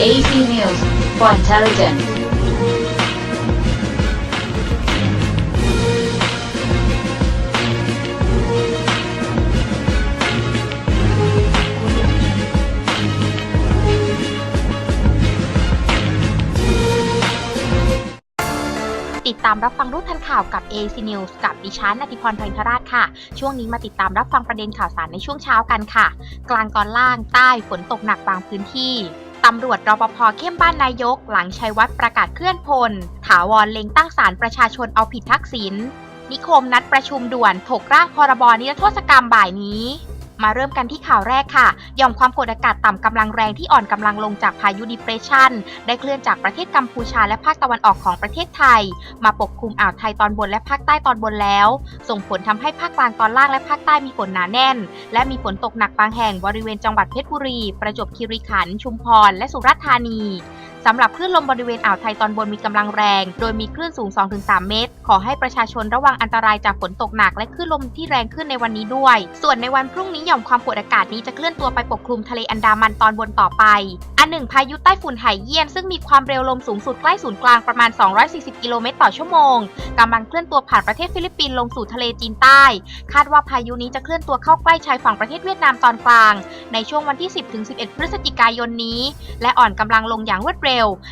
AC News for Intelligence. ติดตามรับฟังรู้ทันข่าวกับ AC News กับดิฉันนติพรไพรทราชค่ะ ช่วงนี้มาติดตามรับฟังประเด็นข่าวสารในช่วงเช้ากันค่ะ กลางตอนล่างใต้ฝนตกหนักบางพื้นที่ ตำรวจรปภเข้มบ้านนายก หลังชัยวัฒน์ประกาศเคลื่อนพล ถาวรเล็งตั้งศาลประชาชนเอาผิดทักษิณนิคมนัดประชุมด่วนถกร่างพรบนิรโทษกรรมบ่ายนี้ มาเริ่มกันที่ข่าวแรกค่ะย่อมความกดอากาศต่ำกำลังแรงที่อ่อนกำลังลงจากพายุดิเพรสชันได้เคลื่อนจากประเทศกัมพูชาและภาคตะวันออกของประเทศไทย มาปกคลุมอ่าวไทยตอนบนและภาคใต้ตอนบนแล้ว ส่งผลทำให้ภาคกลางตอนล่างและภาคใต้มีฝนหนาแน่น และมีฝนตกหนักบางแห่งบริเวณจังหวัดเพชรบุรี ประจวบคีรีขันธ์ชุมพรและสุราษฎร์ธานี สำหรับคลื่นลมบริเวณอ่าวไทยตอนบนมีกำลังแรง โดยมีคลื่นสูง 2-3 เมตร ขอให้ประชาชนระวังอันตรายจากฝนตกหนักและคลื่นลมที่แรงขึ้นในวันนี้ด้วย ส่วนในวันพรุ่งนี้หย่อมความกดอากาศนี้จะเคลื่อนตัวไปปกคลุมทะเลอันดามันตอนบนต่อไป อันหนึ่งพายุใต้ฝุ่นไหเยี่ยนซึ่งมีความเร็วลมสูงสุดใกล้ศูนย์กลางประมาณ 240 กิโลเมตรต่อชั่วโมงกำลังเคลื่อนตัวผ่านประเทศฟิลิปปินส์ลงสู่ทะเลจีนใต้ คาดว่าพายุนี้จะเคลื่อนตัวเข้าใกล้ชายฝั่งประเทศเวียดนามตอนกลาง ในช่วงวันที่ 10-11 พฤศจิกายนนี้ และอ่อนกำลังลงอย่างรวดเร็ว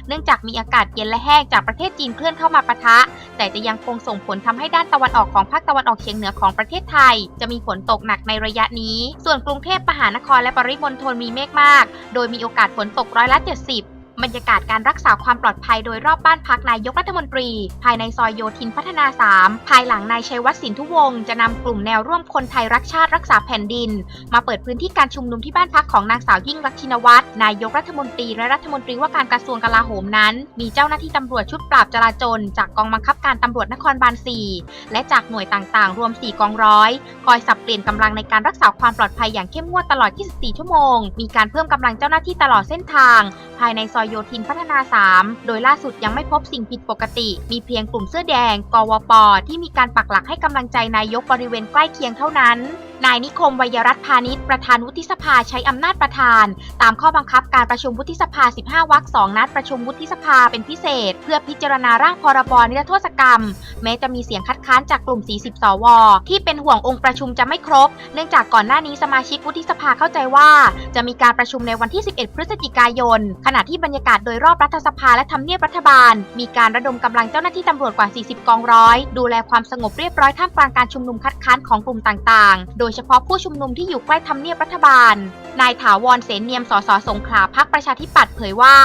เนื่องจากมีอากาศเย็นและแห้งจากประเทศจีนเคลื่อนเข้ามาปะทะ แต่จะยังคงส่งผลทำให้ด้านตะวันออกของภาคตะวันออกเฉียงเหนือของประเทศไทย จะมีฝนตกหนักในระยะนี้ ส่วนกรุงเทพมหานครและปริมณฑลมีเมฆมาก โดยมีโอกาสฝนตกร้อยละ 70 บรรยากาศการรักษาความปลอดภัยโดยรอบบ้านพักนายกรัฐมนตรี ภายในซอยโยธินพัฒนา 3 ภายหลังนายชัยวัฒน์สินทุวงศ์จะนำกลุ่มแนวร่วมคนไทยรักชาติรักษาแผ่นดิน มาเปิดพื้นที่การชุมนุมที่บ้านพักของนางสาวยิ่งรักชินวัตรนายกรัฐมนตรีและรัฐมนตรีว่าการกระทรวงกลาโหมนั้น มีเจ้าหน้าที่ตำรวจชุดปราบจราจร จากกองบังคับการตำรวจนครบาล 4 และจากหน่วยต่างๆ รวม 4 กองร้อย คอยสับเปลี่ยนกำลังในการรักษาความปลอดภัยอย่างเข้มงวดตลอด 24 ชั่วโมง มีการเพิ่มกำลังเจ้าหน้าที่ตลอดเส้นทาง ภายในซอยโยธินพัฒนา 3 โดยล่าสุดยังไม่พบสิ่งผิดปกติ มีเพียงกลุ่มเสื้อแดง กวป ที่มีการปักหลักให้กำลังใจนายกบริเวณใกล้เคียงเท่านั้นนายนิคมวัยรัตพาณิชย์ประธานวุฒิสภาใช้อำนาจประธาน ตามข้อบังคับการประชุมวุฒิสภา 15 วรรค2นัดประชุมวุฒิสภาเป็นพิเศษ เพื่อพิจารณาร่างพรบนิรโทษกรรม แม้จะมีเสียงคัดค้านจากกลุ่ม 40 สว ที่เป็นห่วงองค์ประชุมจะไม่ครบ เนื่องจากก่อนหน้านี้สมาชิกวุฒิสภาเข้าใจว่า จะมีการประชุมในวันที่ 11 พฤศจิกายน ขณะที่บรรยากาศโดยรอบรัฐสภาและทำเนียบรัฐบาล มีการระดมกำลังเจ้าหน้าที่ตำรวจกว่า 40 กองร้อย ดูแลความสงบเรียบร้อยท่ามกลางการชุมนุมคัดค้านของกลุ่มต่างๆ โดยยเฉพาะผู้ชุมนุมที่อยู่ใกล้ทำเนียบรัฐบาล นายถาวรเสนเนียม สสสงขลาพักประชาธิปัตย์เผยว่า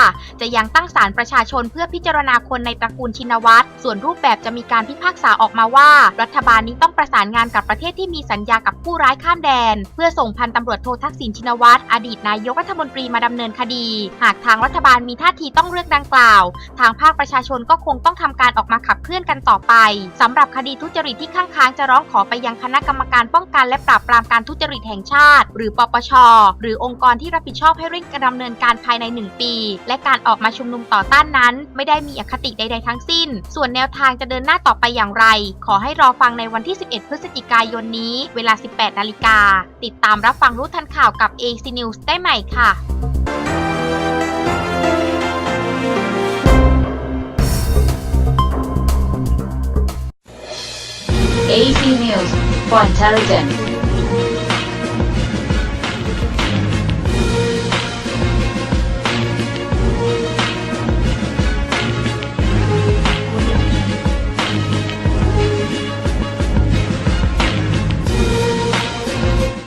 จะยังตั้งศาลประชาชนเพื่อพิจารณาคนในตระกูลชินวัตร ส่วนรูปแบบจะมีการพิพากษาออกมาว่า รัฐบาลนี้ต้องประสานงานกับประเทศที่มีสัญญากับผู้ร้ายข้ามแดน เพื่อส่งพันตำรวจโททักษิณชินวัตรอดีตนายกรัฐมนตรีมาดำเนินคดี หากทางรัฐบาลมีท่าทีต้องเลือกดังกล่าว ทางภาคประชาชนก็คงต้องทำการออกมาขับเคลื่อนกันต่อไปสำหรับคดีทุจริตที่ข้างค้างจะร้องขอไปยังคณะกรรมการป้องกันและปราบปรามการทุจริตแห่งชาติ หรือปปช หรือองค์กรที่รับผิดชอบให้เร่งดำเนินการภายใน 1 ปี และการออกมาชุมนุมต่อต้านนั้น ไม่ได้มีอคติใด ๆ ทั้งสิ้น ส่วนแนวทางจะเดินหน้าต่อไปอย่างไร ขอให้รอฟังในวันที่ 11 พฤศจิกายนนี้ เวลา 18 นาฬิกา ติดตามรับฟังรู้ทันข่าวกับ AC News ได้ใหม่ค่ะ AC News for Intelligence.